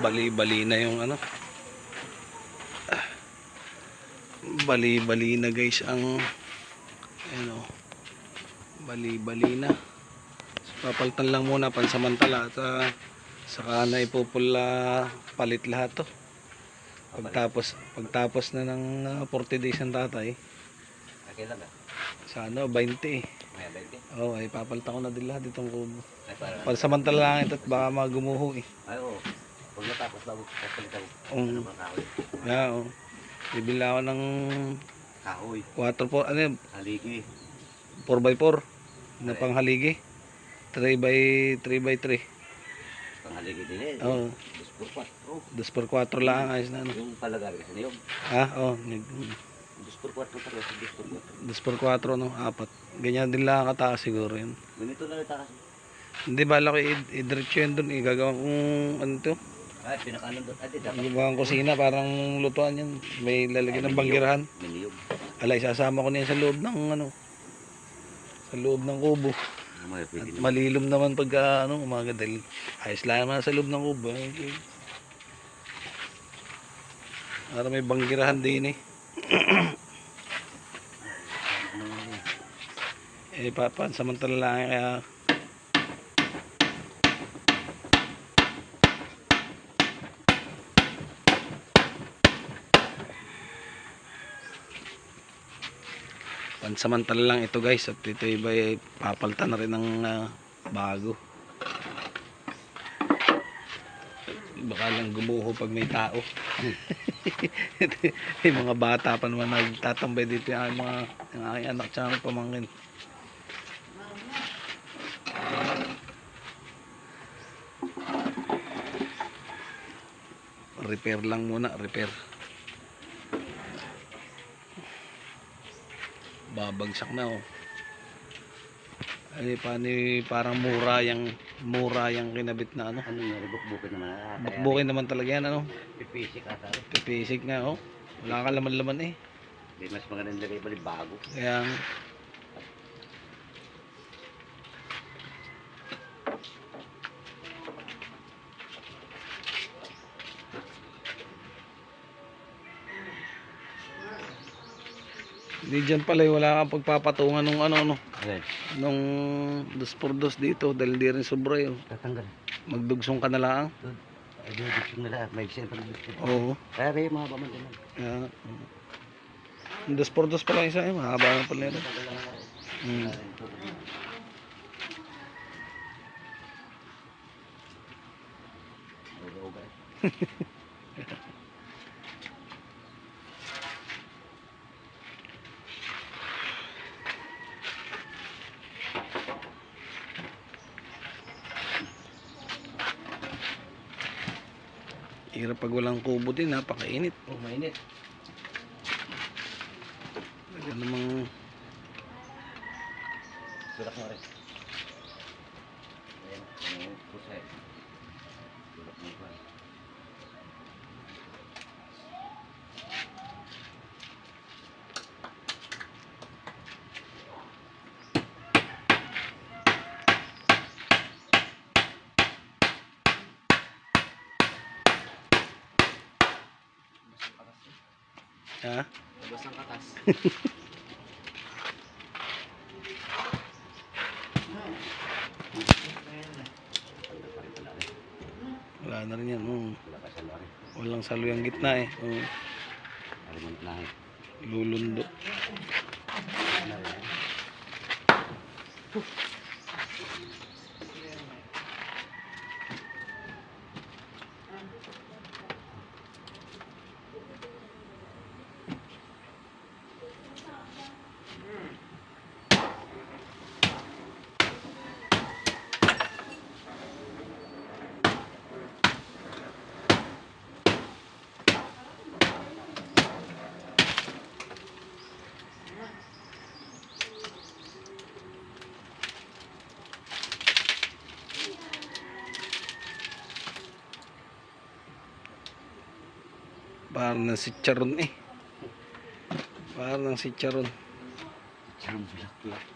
bali-bali na yung ano bali-bali na guys ang ano bali-bali na so, papalitan lang muna pansamantala at uh, saka na ipupula palit lahat to pagtapos pagtapos na ng ah, 40 days ng tatay Okay lang ba? sa ano 20 eh May 20? oh ay papalitan ko na din lahat itong kubo Ay, para. lang ito at baka magumuho eh Ay, oo. Pag natapos bago papalitan. Um, Ano kahoy? yeah, oh. bibili ako ng Kahoy. 4 po ano yun, Haligi. 4x4 na panghaligi 3 by 3 by 3 Panghaligi din eh. oh Dos por 4. 2 por 4 lang ayos na ano Yung palagari kasi na yun. ha oh Dos por 4 pa rin. Dos por 4. 2 por 4 no apat ganyan din lang kataas siguro yun Ganito lang kasi. hindi bala ko i-diretso yun dun igagawa kong ano to Ay. Ay, di dapat. gagawa kusina parang lutuan yan may lalagyan ng banggirahan Miniyog. alay sasama ko niyan sa loob ng ano sa loob ng kubo May At malilom naman pagka ano, umaga dahil ayos lang naman sa loob ng kubo. eh. Para may banggirahan din eh. eh, papansamantala lang kaya pansamantala lang ito guys. At ito iba ay papalitan na rin ng ah, bago. Baka lang gumuho pag may tao. Yung mga bata pa naman nagtatambay dito. Yung mga yung aking anak tsaka pamangkin. Repair lang muna. Repair babagsak na oh ay paano parang mura yung mura yung kinabit na ano Ano yung ribuk-bukin naman. ah, bukbukin naman talaga yan ano Pipisik ata. pipisik nga oh wala ka laman-laman eh Di mas magandang lagay pa bago. kaya Hindi dyan pala eh, wala kang pagpapatungan nung ano ano Ayan. nung dos por dos dito dahil di rin sobra yun Tatanggal. magdugsong ka na lang. Ay, yung gusto nila. May siyempre gusto. oo Kaya rin mga naman. kaya mm. dos por dos pa lang isa eh mahaba na pala yun mm. hirap pag walang kubo din napakainit Oh, mainit. Talaga namang Surak mo rin. Ayan. Yung pusa eh. Surak mo pa. Ha Labas ng katas. wala na rin yan oh. Walang salo yung gitna eh oh. Eh. lulundo parang na si Charon eh parang si Charon Charang bulak-bulak.